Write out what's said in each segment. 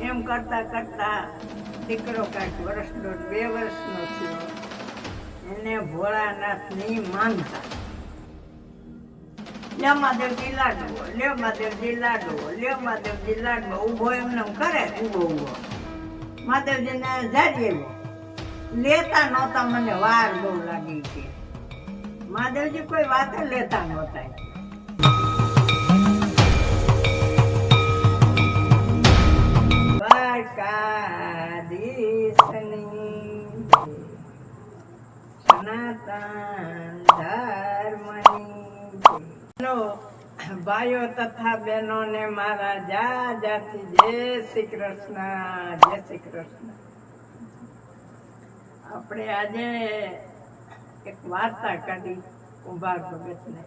એમ કરતા કરતા દીકરો કાંઈક વર્ષનો, બે વર્ષનો થયો. એને ભોળાનાથની માનતા લે માધવજી લાડવો, લે માધવજી લાડવો, લે માધવજી લાડવો. ઊભો એમને એમ કરે, ઊભો ઊભો. માધવજીને જારી આવ્યો લેતા નહોતા, મને વાર બહુ લાગી છે મહાદેવજી કોઈ વાત લેતા નહોતા દ્વારકાધીશની સનાતન ધર્મની ભાઈઓ તથા બહેનોને મારા જા જાથી જય શ્રી કૃષ્ણ, જય શ્રી કૃષ્ણ. આપણે આજે એક વાર્તા કાઢી કુંભાર ભગતને.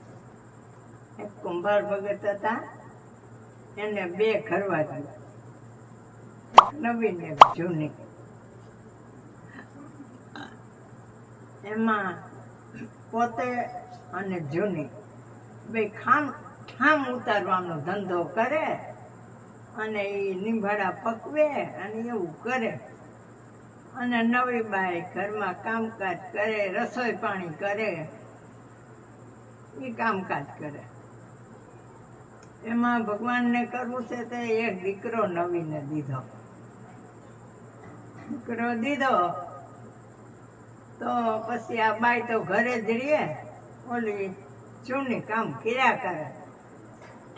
એક કુંભાર ભગત હતા, એને બે ઘરવા એક ઉતારવાનો ધંધો કરે અને એ નિંભાડા પકવે અને એવું કરે. અને નવી બાઈ ઘરમાં કામકાજ કરે, રસોઈ પાણી કરે એ કામકાજ કરે. એમાં ભગવાનને કરવું છે તે એક દીકરો નવીને દીધો. દીકરો દીધો. તો પછી આ બાઈ તો ઘરે જ રહે ઓલી ચૂની કામ કર્યા કરે.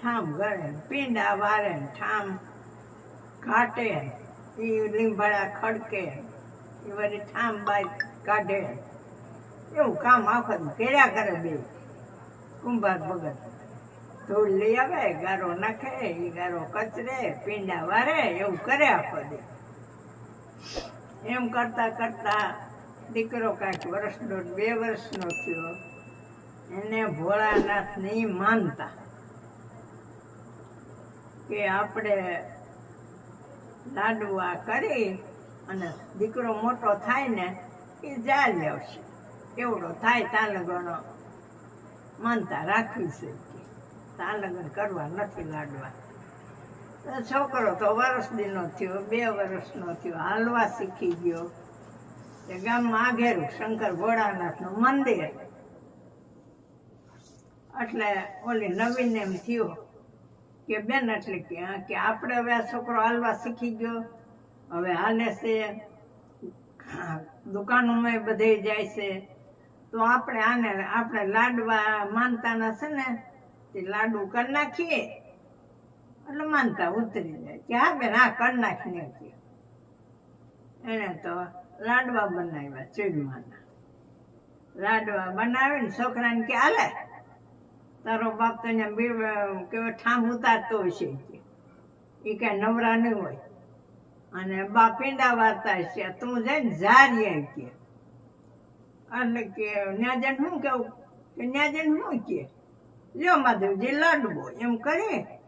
ઠામ ઘરે પીંડા વારે ઠામ કાટે એ લીંબાડા ખડકે, એ વળી ઠામ બાઈ કાઢે. એવું કામ આખો કર્યા કરે બે. કુંભાર ભગત. ધૂળ લઈ આવે, ગારો નાખે, એ ગારો કચરે, પીંડા વારે, એવું કરે આખો દે. એમ કરતા કરતા દીકરો કાંઈક વર્ષનો બે વર્ષનો થયો. એને ભોળાનાથની માનતા. કે આપણે લાડવા કરી અને દીકરો મોટો થાય ને એ જાળી આવશે. એવડો થાય તાલગણો માનતા રાખવી છે તાલગણ કરવા નથી લાડવા. છોકરો તો વર્ષ દીનો થયો બે વર્ષનો થયો હાલવા શીખી ગયો. એ ગામમાં આઘેરું શંકર ભોળાનાથનું મંદિર. એટલે ઓલી નવીન એમ થયો કે બેન એટલે કે હા, કે આપણે હવે આ છોકરો હાલવા શીખી ગયો. હવે હાલે છે. દુકાનોમાં બધે જાય છે. તો આપણે આને આપણે લાડવા માનતાના છે ને તે લાડુ કરી નાખીએ. એટલે માનતા ઉતરી જાય કે બેન હા કર નાખીને એને તો લાડવા બનાવ્યા ચૂરમાના. લાડવા બનાવીને છોકરાને કે હાલે, તારો બાપ તો કેવો ઠામ ઉતારતો હશે એ કાંઈ નવરા નહીં હોય. અને બા પીંડા વાર્તા છે તું જઈને આવી કે. અને કે ન્યાજન શું કેવું કે ન્યાજન શું કે? લ્યો માધવજી, લાડવો. એમ કરી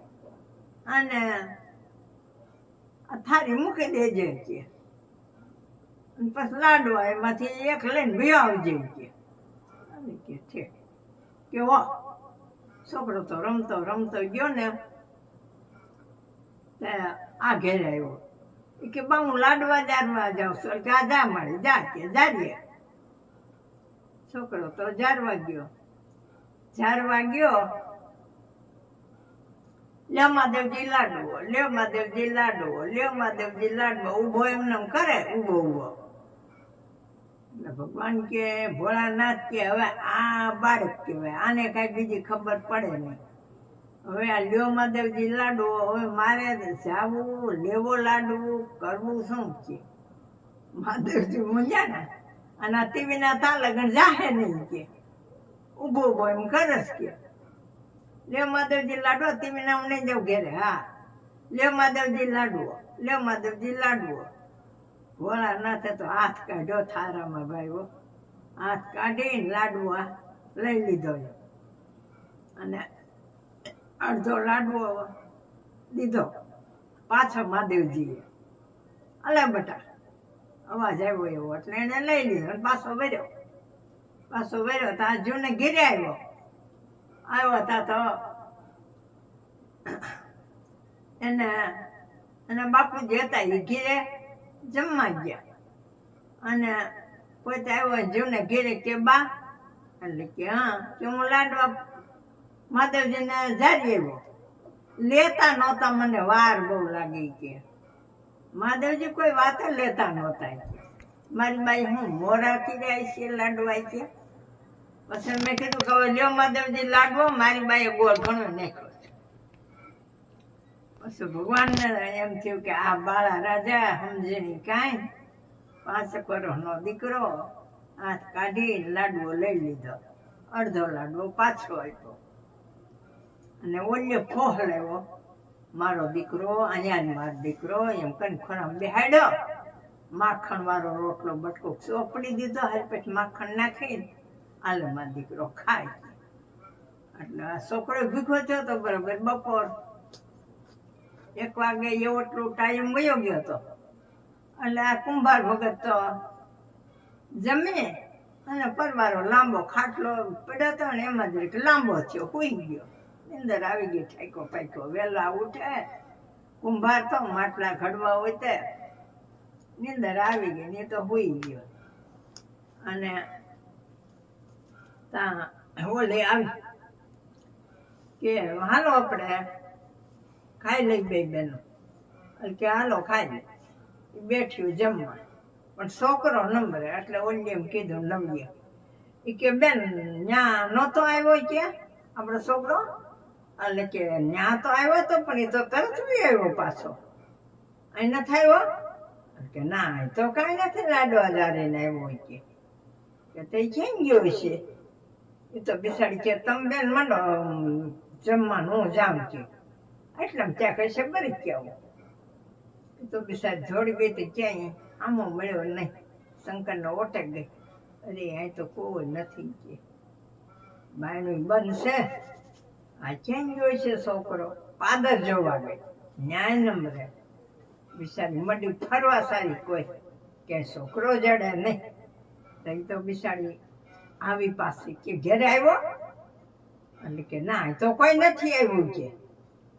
અને થારી મૂકી દેજે કે. પછી લાડવા એમાંથી એક લઈને ભી આવજે કે. કે ઠીક કે હો છોકરો તો રમતો રમતો ગયો ને આ ઘેરે આવ્યો. કે બા, હું લાડવા જારવા જાઉં છું. આ જા મળે, જા કે, જારીએ. છોકરો તો જારવા ગયો. જારવા ગયો લ્યો મહાદેવજી લાડવો, લ્યો મહાદેવજી લાડવો, લ્યો મહાદેવજી લાડવો. ઊભો એમને કરે ઊભો ઊભો ભગવાન કે, ભોળાનાથ કે, હવે આ બાળક કહેવાય. આને કાંઈ બીજી ખબર પડે નહીં. હવે આ લ્યો મહાદેવજી લાડવો, હવે મારે જાવું, લેવો લાડવું, કરવું શું છે? મહાદેવજી મૂંઝ્યા ને. અને ટીવીના તા લગન જાહે નહીં કે. ઊભો ઊભો એમ કરસ કે. લ્યો માધવજી લાડવો તમે હું નહીં જાઉં ઘેરે, હા. લ્યો માધવજી લાડવો લેવ માધવજી લાડવો ભોળાનાથે તો હાથ કાઢ્યો થારામાં ભાઈઓ હાથ કાઢીને લાડવા લઈ લીધો અને અડધો લાડવો દીધો પાછો મહાદેવજીએ અલે બટા, અવાજ આવ્યો એવો એટલે એને લઈ લીધો અને પાછો વર્યો પાછો વર્યો તો આ જૂને ઘેરે આવ્યો. આવ્યો હતા તો એને અને બાપુ જે હતા ઘેરે જમવા ગયા. અને પોતે આવ્યો જીવને ઘેરે કે, બા, એટલે કે, હા, કે, હું લાડવા માધવજીને જારી આવ્યો. લેતા નહોતા, મને વાર બહુ લાગી કે. માધવજી કોઈ વાત લેતા નહોતા મારી બાઈ હું મોરાથી જાય છે, લાડવા કે પછી મેં કીધું કે લ્યો મહાદેવજી લાગવો મારી બાઈએ ગોળ ઘણો નાખ્યો પછી ભગવાનને એમ થયું કે આ બાળા રાજા સમજણી કાંઈ પાંચ કરોડનો દીકરો હાથ કાઢી લાડવો લઈ લીધો. અડધો લાડવો પાછો આપ્યો. અને ઓલ્યો ફોહ લેવો. મારો દીકરો અહીંયા મારો દીકરો, એમ કરીને ખોરામ બેહાડ્યો. માખણ વાળો રોટલો બટકો ચોપડી દીધો, હાલ પછી માખણ નાખીને આલે મારો દીકરો ખાય. એટલે આ છોકરો ભીખો થયો તો બરાબર બપોર એક વાગે એવો એટલો ટાઈમ વયો ગયો હતો એટલે આ કુંભાર ભગત તો જમે અને પરવારો લાંબો ખાટલો પડ્યો હતો ને એમાં જ એક લાંબો થયો, હુઈ ગયો. અંદર આવી ગઈ ઠાકો પાકો વહેલા ઉઠે. કુંભાર તો માટલા ઘડવા હોય તે નિંદર આવી ગઈ ને તો હોઈ ગયો. અને ઓલે આવી. કે હાલો આપણે, ખાઈ લઈ બે બેનો. કે હાલો ખાઈ બેઠ્યું જમવા. પણ છોકરો નંબરે એટલે ઓલી એમ કીધું નમ્ય એ કે બેન, ન્યા નહોતો આવ્યો કે? આપણો છોકરો? એટલે કે ન્યા તો આવ્યો તો, પણ એ તો તરત બી આવ્યો પાછો. અહીં નથી આવ્યો કે ના એ તો કાંઈ નથી, લાડવા જારીને આવ્યો કે. તે કેમ ગયો છે એ તો બિસાડી કે, તમે બેન માંડો જમવાનું જામ કે એટલે ત્યાં કઈ છે, બરી કેવું એ તો બિસાડી જોડી ગઈ તો ક્યાંય આમો મળ્યો નહીં. શંકરનો ઓટક ગઈ. અરે, અહીં તો કોઈ નથી કે. બાયનું છે. આ ક્યાં ગયો છે છોકરો? પાદર જોવા ગઈ. ન્યાય નંબરે બિસાડી મડી ફરવા સારી કોઈ. કે છોકરો જડે નહીં. તો બિસાડી આવી પાસે કે ઘેરે આવ્યો? એટલે કે ના તો કોઈ નથી આવ્યું કે.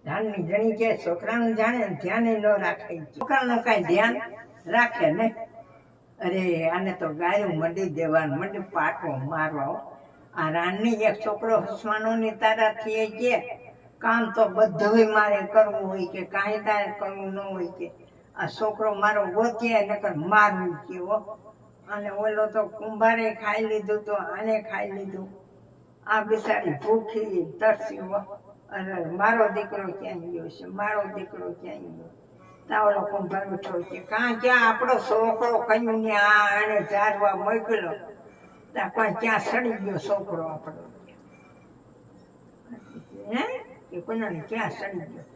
ધાનની જણી કે છોકરાનું જાણે ધ્યાન ન રાખે. છોકરાનું કાંઈ ધ્યાન રાખે ને? અરે, આને તો ગાયું મંડી દેવાનું મંડી પાટો મારવા આ રાનની એક છોકરો હસવાનો ની તારાથી કે, કામ તો બધું મારે કરવું હોય કે, કાંઈ તારે કરવું ન હોય કે. આ છોકરો મારો ગોતીએ, નકર મારવું કેવો અને ઓલો તો કુંભારે ખાઈ લીધું તો આને ખાઈ લીધું. આ બિચારી ભૂખી તરસી. અને મારો દીકરો ક્યાં ગયો છે? મારો દીકરો ક્યાં ગયો? તાવલો કુંભાર ઉઠો છે કાં ક્યાં આપણો છોકરો કયું ને આ આને ઝારવા મોકલ્યો? ત્યાં કોઈ ક્યાં સડી ગયો છોકરો આપણો? હે? કે, કોનાને ક્યાં સડી ગયો?